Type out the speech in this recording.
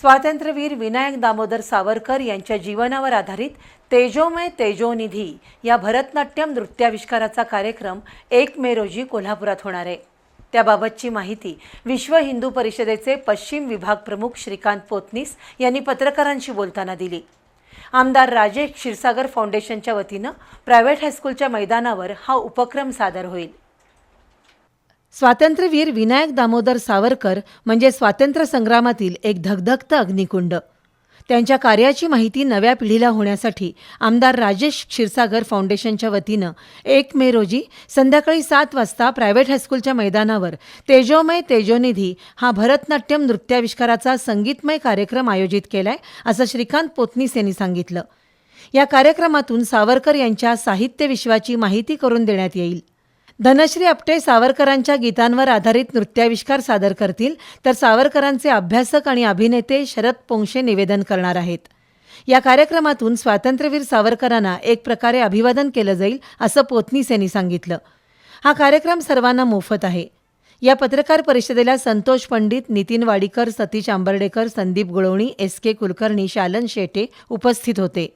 स्वातंत्र्यवीर विनायक दामोदर सावरकर यांच्या जीवनावर आधारित तेजोमय तेजोनिधी या भरतनाट्यम नृत्याविष्काराचा कार्यक्रम एक मे रोजी कोल्हापुरात होणार आहे. त्याबाबतची माहिती विश्व हिंदू परिषदेचे पश्चिम विभाग प्रमुख श्रीकांत पोतनीस यांनी पत्रकारांशी बोलताना दिली. आमदार राजेश क्षीरसागर फाउंडेशनच्या वतीनं प्रायव्हेट हायस्कूलच्या मैदानावर हा उपक्रम सादर होईल. स्वातंत्र्यवीर विनायक दामोदर सावरकर म्हणजे स्वातंत्र्य संग्रामातील एक धगधगतं अग्निकुंड. त्यांच्या कार्याची माहिती नव्या पिढीला होण्यासाठी आमदार राजेश क्षीरसागर फाउंडेशनच्या वतीनं एक मे रोजी संध्याकाळी सात वाजता प्रायव्हेट हायस्कूलच्या मैदानावर तेजोमय तेजोनिधी हा भरतनाट्यम नृत्याविष्काराचा संगीतमय कार्यक्रम आयोजित केलाय असं श्रीकांत पोतनीस यांनी सांगितलं. या कार्यक्रमातून सावरकर यांच्या साहित्य विश्वाची माहिती करून देण्यात येईल. धनश्री आपटे सावरकरांच्या गीतांवर आधारित नृत्याविष्कार सादर करतील तर सावरकरांचे अभ्यासक आणि अभिनेते शरद पोंक्षे निवेदन करणार आहेत. या कार्यक्रमातून स्वातंत्र्यवीर सावरकरांना एक प्रकारे अभिवादन केलं जाईल असं पोतनीस यांनी सांगितलं. हा कार्यक्रम सर्वांना मोफत आहे. या पत्रकार परिषदेला संतोष पंडित नितीन वाडीकर सतीश आंबर्डेकर संदीप गुळवणी एस के कुलकर्णी शालन शेटे उपस्थित होते.